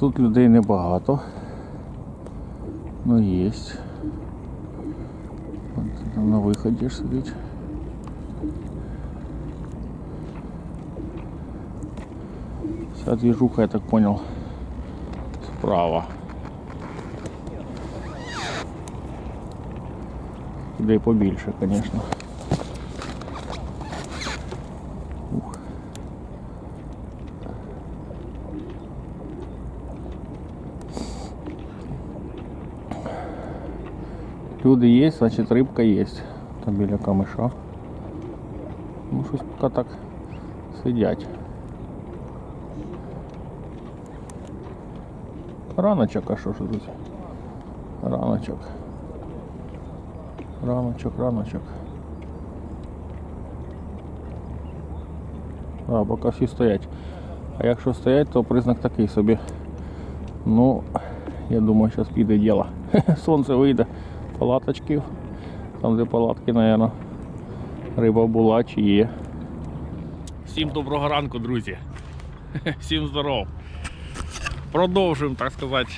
Тут людей небагато. Ну є. От там на виході сидить. Вся движуха, я так понял, справа. Людей побільше, конечно. Люди є, значить рибка є. Там біля камиша. Ну, щось поки так сидять. Раночок, а що ж тут? Раночок. Раночок, раночок. А, поки всі стоять. А якщо стоять, то признак такий собі. Ну, я думаю, зараз піде діло. Сонце вийде, Палаточки. Там, де палатки, мабуть, риба була чи є. Всім доброго ранку, друзі. Всім здоров. Продовжуємо, так сказати,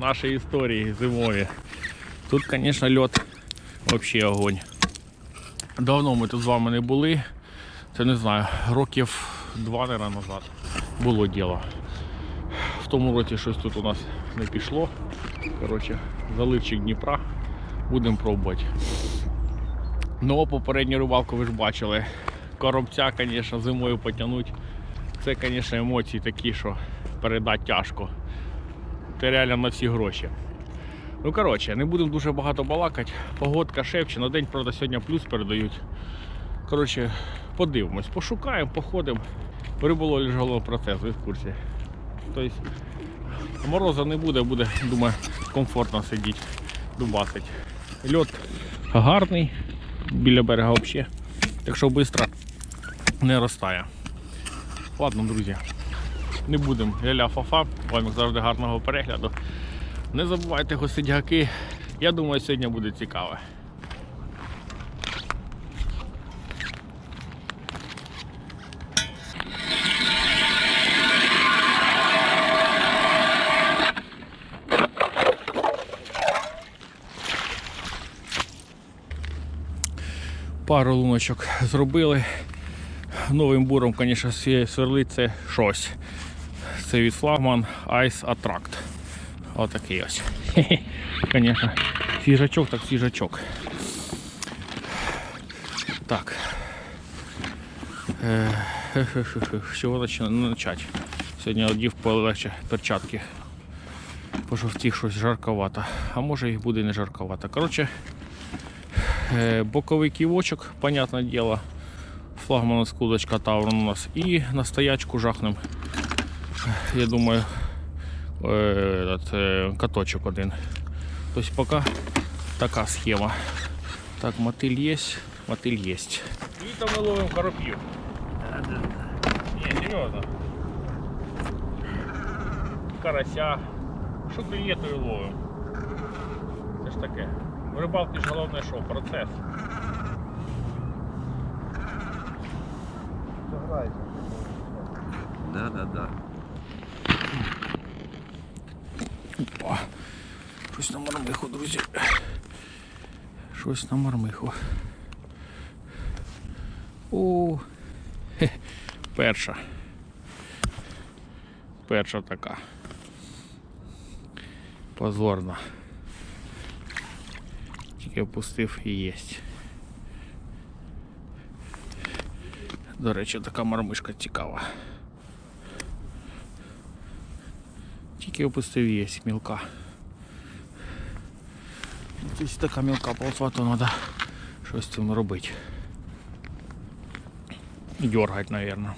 наші історії зимові. Тут, звісно, льот взагалі огонь. Давно ми тут з вами не були. Це не знаю, років два наверное, назад було діло. В тому році щось тут у нас не пішло. Коротше, заливчик Дніпра. Будемо пробувати. Ну, попередню рибалку ви ж бачили. Коробця, звісно, зимою потягнути. Це, звісно, емоції такі, що передати тяжко. Це реально на всі гроші. Ну, коротше, не будемо дуже багато балакати. Погодка шепче, на день, правда, сьогодні плюс передають. Коротше, подивимось, пошукаємо, походимо. Риболовлі ж головний процес, ви в курсі. Тобто мороза не буде, буде, думаю, комфортно сидіти, дубасить. Льот гарний, біля берега взагалі. Так що швидко не розтає. Ладно, друзі, не будемо ля фафа. Вам завжди гарного перегляду. Не забувайте госидяки. Я думаю, сьогодні буде цікаво. Пару луночок зробили. Новим буром, звісно, сверлить це щось. Це від флагман Ice Attract. Отакий ось. Звісно, свіжачок, так свіжачок. Так. З чого почати? Сьогодні одів полегше перчатки. Пожовтіх щось жарковато. А може і буде не жарковато. Коротше, боковий ківочок, понятне діло. Флагмана скудочка Таврон у нас. І на стоячку жахнем. Я думаю, е, этот, е, каточок один. Тобто поки така схема. Так, мотиль є, мотиль є. Літом ми ловимо коропів. Ні, серйозно. Карася. Що клює, то і ловимо. Це ж таке. В рибалки ж головне що? Процес. Да, да, да. Опа. Щось на мармиху, друзі. Щось на мармиху. О, хе, перша. Перша така. Позорна. Тільки опустив і єсть. До речі, така мармишка цікава. Тільки опустив є мілка. Ось така мілка ползла, то треба щось з цим робити. І дергать, наверное.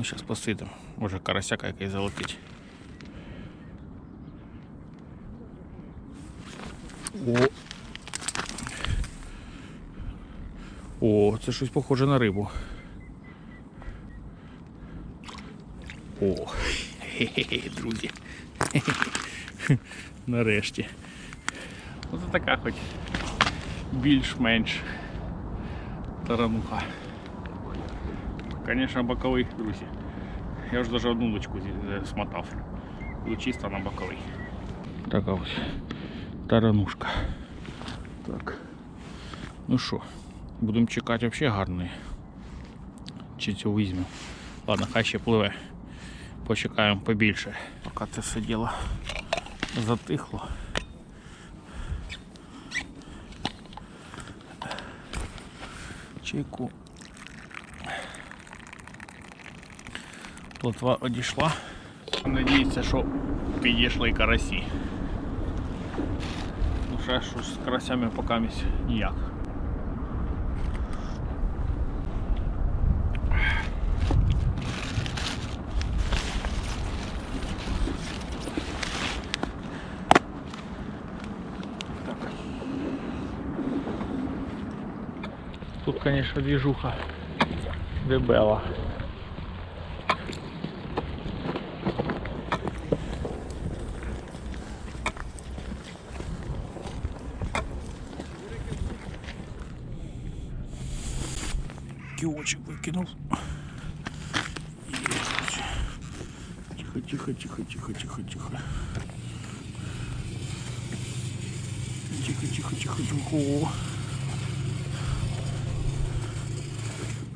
Ну, зараз посидимо. Може карасяка якийсь залетить. О, О, це щось похоже на рибу. О, хе-хе-хе, друзі. Нарешті. Оце така хоч більш-менш тарануха. Звісно, боковий, друзі. Я ж навіть одну лучку е, смотав. Лучиста на боковий. Така ось таранушка. Так. Ну що, будемо чекати взагалі гарний. Чи цю візьмемо. Ладно, хай ще пливе. Почекаємо побільше. Поки це все діло затихло. Чайку. Плотва одійшла. Надіється, що підійшли карасі. Ну ще що з карасями поки місць ніяк. Так. Тут, конечно, движуха дебела. Тихо, тихо, тихо, тихо, тихо. Тихо, тихо, тихо.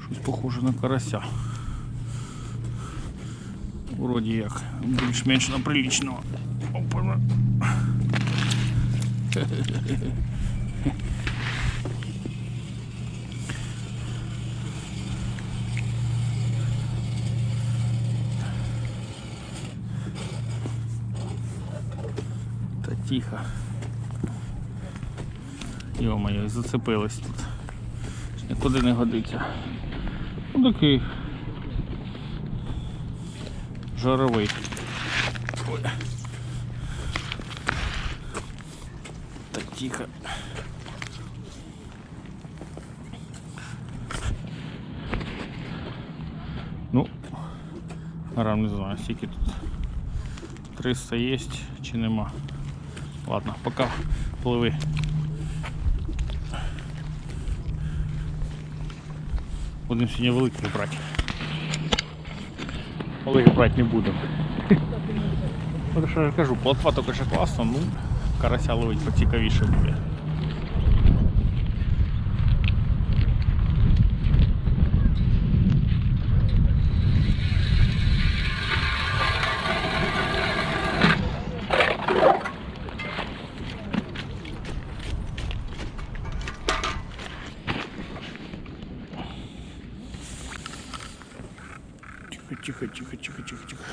Щось похоже на карася. Вроді як більш-менш на приличного. Опа. Тихо. Йо-моє, зацепились тут. Нікуди не годиться. Ну такий жаровий. Ой. Так тихо. Ну, грам не знаю, скільки тут. 300 є чи нема. Ладно, пока пливи. Будемо сьогодні великих брати. Малих брати не будемо. Що я кажу, плотва тільки що класно, ну, карася ловить поцікавіше буде. Тихо, тихо, тихо, тихо, тихо, тихо.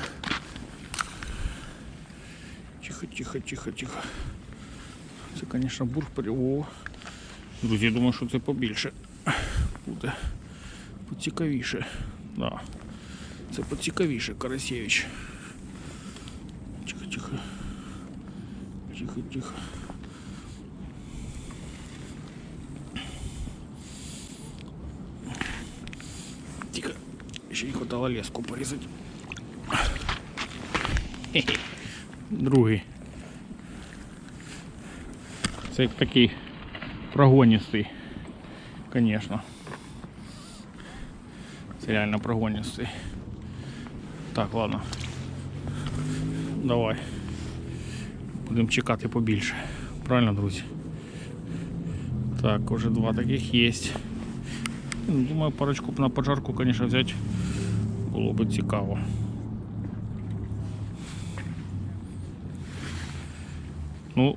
Тихо, тихо, тихо, тихо. Це, звісно, бург О. Друзі, думаю, що це побільше буде. Поцікавіше. Да. Це поцікавіше, Карасєвич. Тихо, тихо. Тихо, тихо. Тихо. Ще не хватало леску порізати. Другий. Це такий прогоністий, звісно. Це реально прогоністий. Так, ладно. Давай. Будемо чекати побільше. Правильно, друзі? Так, уже два таких є. Думаю, парочку на пожарку, конечно, взять було б цікаво. Ну,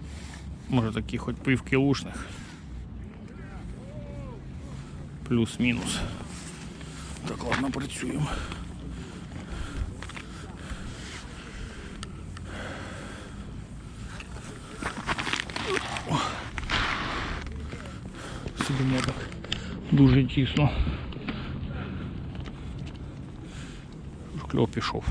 може такі хоч півкілушних. Плюс-мінус. Так, ладно, працюємо. О. Сидимо так дуже тісно. Кльов пішов.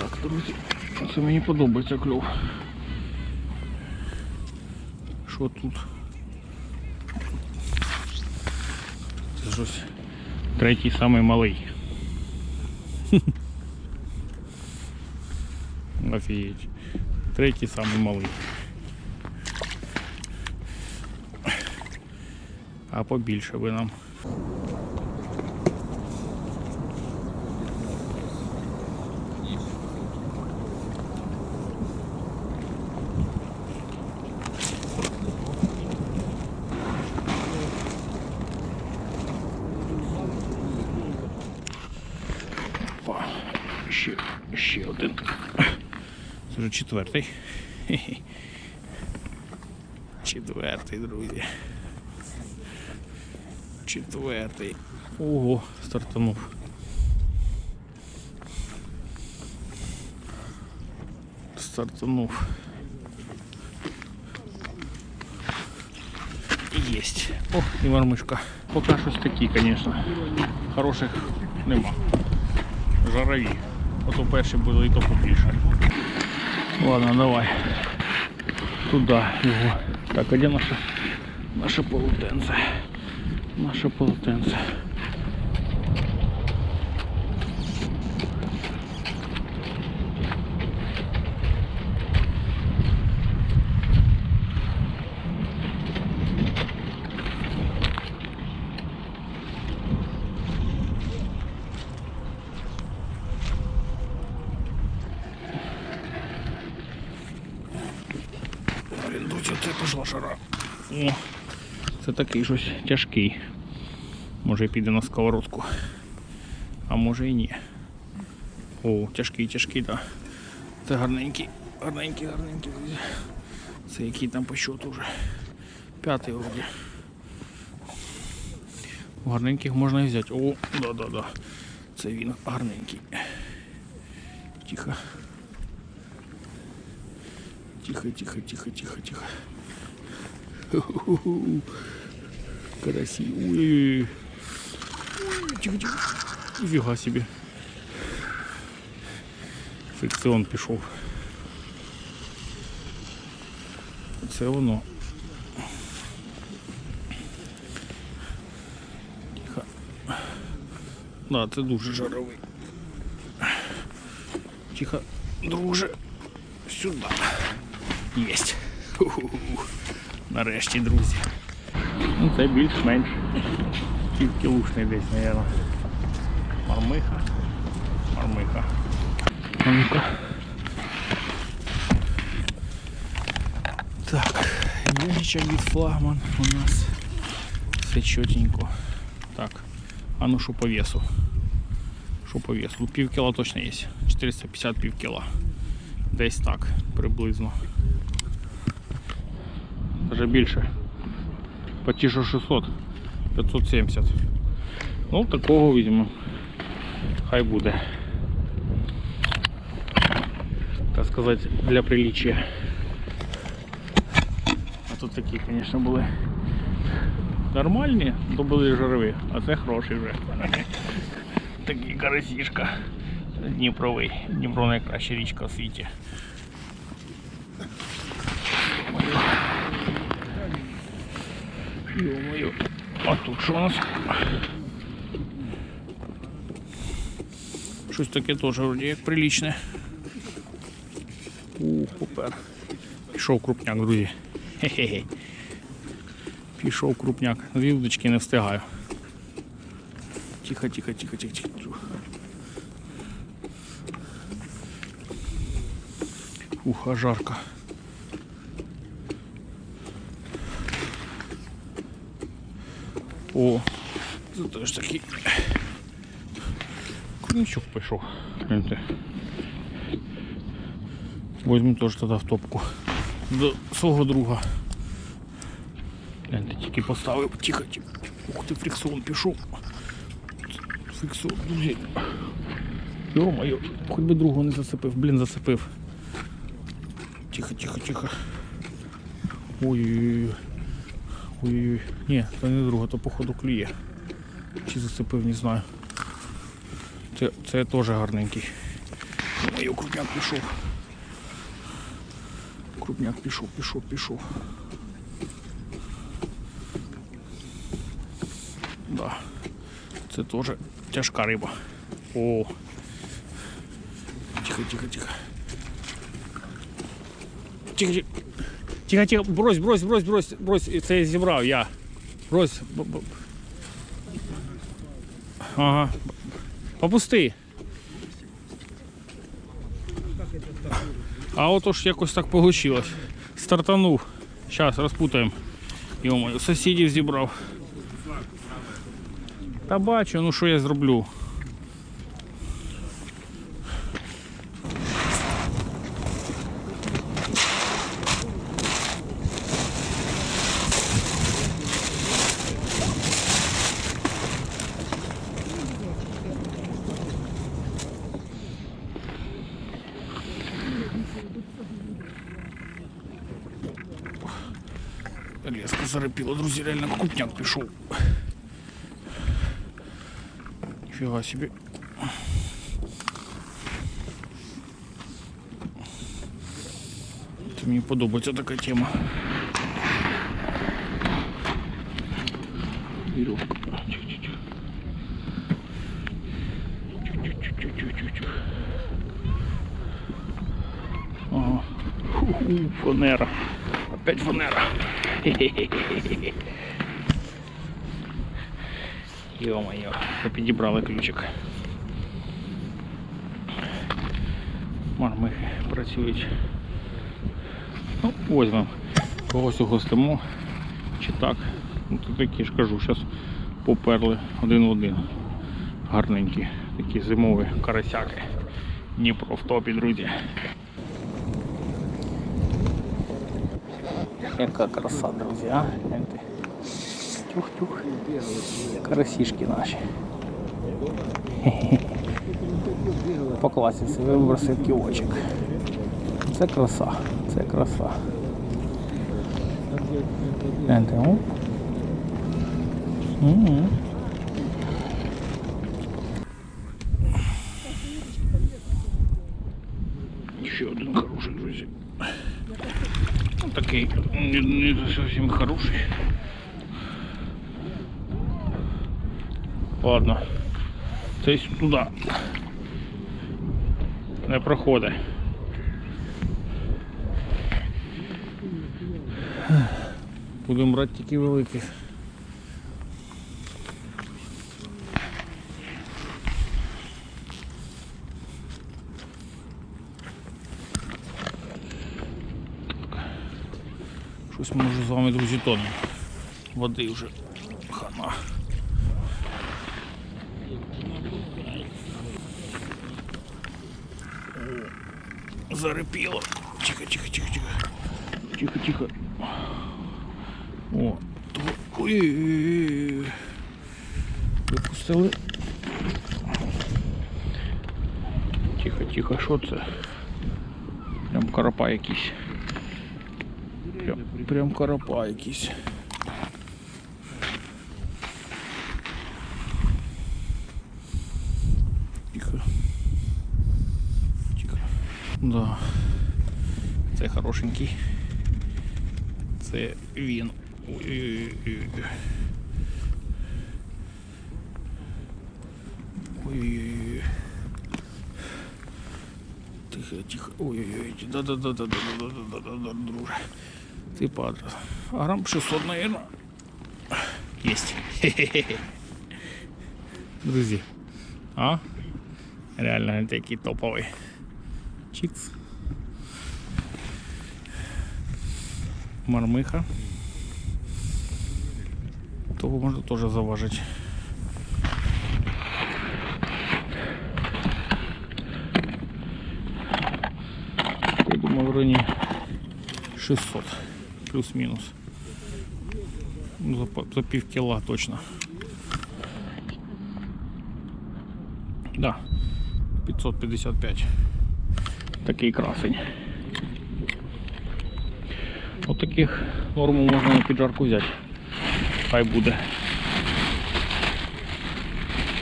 Так, друзі, це мені подобається кльов. Що тут? Це ж ось третій самий малий. Офігеть. Третій самий малий. А побільше би нам. Вже четвертий. Четвертий, друзі. Четвертий. Ого, стартанув. Стартанув. Єсть. О, і мармишка. Поки щось такі, звісно. Хороших нема. Жарові. Ото перші були і то побільше. Ладно, давай. Туда его. Так, а где наша наше полотенце? Наше полотенце. Блін, будь оце пішла шара. О, це такий щось тяжкий. Може піде на сковородку. А може і ні. О, тяжкий, тяжкий, так. Да. Це гарненький, гарненький, гарненький. Це який там по счету вже. П'ятий вроді. Гарненьких можна і взяти. О, да-да-да. Це він гарненький. Тихо. Тихо, тихо, тихо, тихо, тихо. Ху-ху-ху. Красиво. Ой. Ой, Тихо, тихо. Нифига себе. Фрикціон пішов. Це воно. Тихо. Да, це дуже жаровий. Тихо, друже. Сюди. Єсть. Ху-ху-ху. Нарешті, друзі. Ну, це більш-менш кілушний десь, мабуть. Мармиха. Мармиха. Ну-ка. Так, ящичок від флагман у нас все чотенько. Так, а ну що по весу? Що по весу? Ну, Пів кіла точно є. 450 пів кіла. Десь так, приблизно. Даже більше. Почти 600. 570. Ну, такого візьмемо. Хай буде. Так сказати, для приличия. А тут такі, звісно, були нормальні, то були жирові, а це хороші вже. Такий карасішка. Дніпровий. Дніпро найкраща річка в світі. Ё-моё. А тут що у нас? Щось таке теж вроді як приличне. Ух, попер. Пішов крупняк, друзі. Хе-хе-хе. Пішов крупняк. Дві удочки не встигаю. Тихо, тихо, тихо, тихо, тихо. Ух, а жарко. О, це теж такий. Крючок пішов. Возьму теж тоді в топку. До свого друга. Гляньте, тільки поставив. Тихо, тихо. Ух ти, фрикціон пішов. Фрикціон, друзі. Йо-моє, хоч би другого не зацепив. Блін, зацепив. Тихо, тихо, тихо. Ой-ой-ой. Ой-ой-ой. Ні, це не друга, то походу клює. Чи зацепив, не знаю. Це, це теж гарненький. Ой, крупняк пішов. Крупняк пішов, пішов, пішов. Да. Це теж тяжка риба. О. Тихо, тихо, тихо. тихо, тихо. Тихо, тихо, брось, брось, брось, брось, брось. Це я зібрав, я. Брось. Ага. Попусти. А от ж якось так вийшло. Стартанув. Зараз розпутаємо. Йомаю, сусідів зібрав. Та бачу, ну що я зроблю. пишу. Нифига себе. Це мені подобається така тема. Веревка. Ага. Фу, фанера. Опять фанера. Хе-хе-хе. ми підібрали ключик. Мармихи працюють. Ну, возьмемо. Когось угостимо. Чи так. Ну, то такі ж кажу, зараз поперли один в один. Гарненькі, такі зимові карасяки. Дніпро в топі, друзі. Яка краса, друзі, а? Гляньте. Тюх-тюх. Карасішки наші. По класіці вибросив кілочок. Це краса, це краса. Гляньте, о. Мгм. Ще один хороший, друзі. Ну, Такий не, не зовсім хороший. Ладно. Це туди. Не проходить. Будемо брати тільки великих. Щось вже з вами, друзі, тонемо. Води вже О, Зарипіло. Тихо, тихо, тихо, тихо. Тихо, тихо. О, ой-ой-ой. Випустили. Тихо, тихо, що це? Прям карапа якийсь. Прям, прям карапа якийсь. Да. Це хорошенький. Це він. Ой-ой-ой. Тихо, тихо. Ой-ой-ой. Да-да-да-да-да-да-да-да, друже. Ты падла. А грамм 600, наверное. Есть. Друзья, А? Реально такие топовые. Чикс. Мармиха. Того можна теж заважити. Я думаю, в районі 600 плюс-мінус. Ну, За, по- за пів кіла точно. Да, 555. Такий красень. От таких норму можна на піджарку взяти. Хай буде.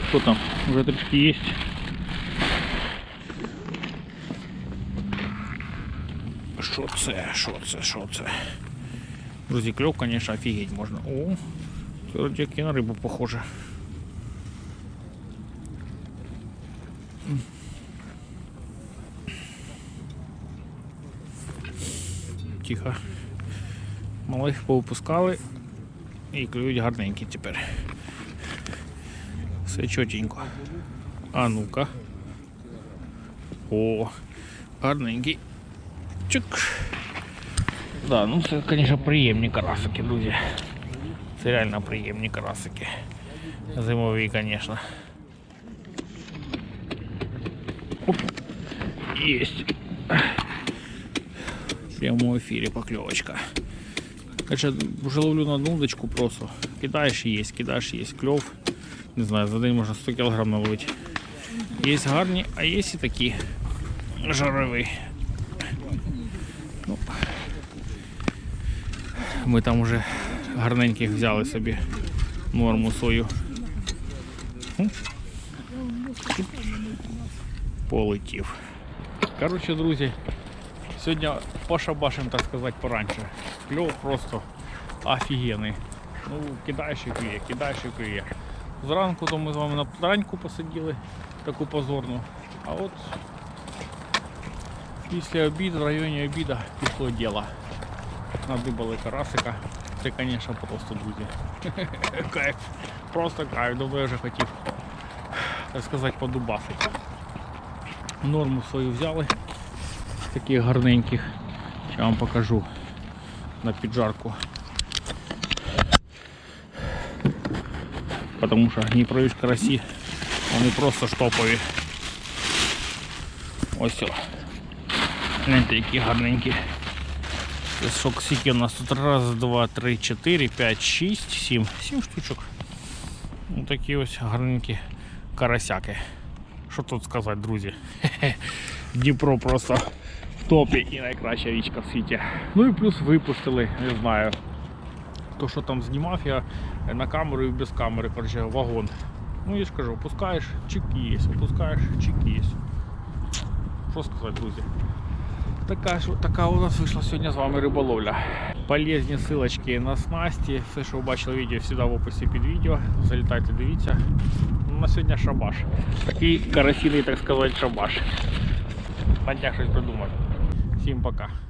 Що там? Вже трішки є. Що це? Що це? Що це? Друзі, кльов, конечно, офігеть можна. О, це вроді як і на рибу похоже. Тихо. Малих повипускали і клюють гарненькі тепер. Все чотенько. А ну-ка. О, гарненький. Чик. Да, ну це, звісно, приємні карасики, друзі. Це реально приємні карасики. Зимові, звісно. Оп. Прямому ефірі покльовочка. Хоча вже ловлю на одну удочку просто. Кидаєш і є, кидаєш і є. Кльов. Не знаю, за день можна 100 кг наловити. Є гарні, а є і такі жарові. Ну, ми там вже гарненьких взяли собі норму свою. Полетів. Коротше, друзі, сьогодні пошабашим, так сказати, пораньше. Кльов просто офігенний. Ну, кидаєш і клює, кидаєш і клює. Зранку то ми з вами на тараньку посиділи, таку позорну. А от після обіду, в районі обіду пішло діло. Надибали карасика. Це, звісно, просто друзі. кайф. Просто кайф. Давно я вже хотів, так сказати, подубасити. Норму свою взяли. Таких гарненьких. Я вам покажу на піджарку. Потому що Дніпрович карасі, вони просто штопові. Ось о. Гляньте, які гарненькі. Сок скільки у нас тут раз, два, три, чотири, п'ять, шість, сім. Сім штучок. Ну такі ось гарненькі карасяки. Що тут сказати, друзі? Дніпро просто в топі і найкраща річка в світі. Ну і плюс випустили, не знаю. То, що там знімав я на камеру і без камери, коротше, вагон. Ну я ж кажу, опускаєш, чик є, опускаєш, чик є. Що сказати, друзі? Така, ж, така у нас вийшла сьогодні з вами риболовля. Полезні силочки на снасті. Все, що ви бачили в відео, всі в описі під відео. Залітайте, дивіться. Ну, на сьогодні шабаш. Такий карасійний, так сказати, шабаш. Надя щось придумати. Всім пока.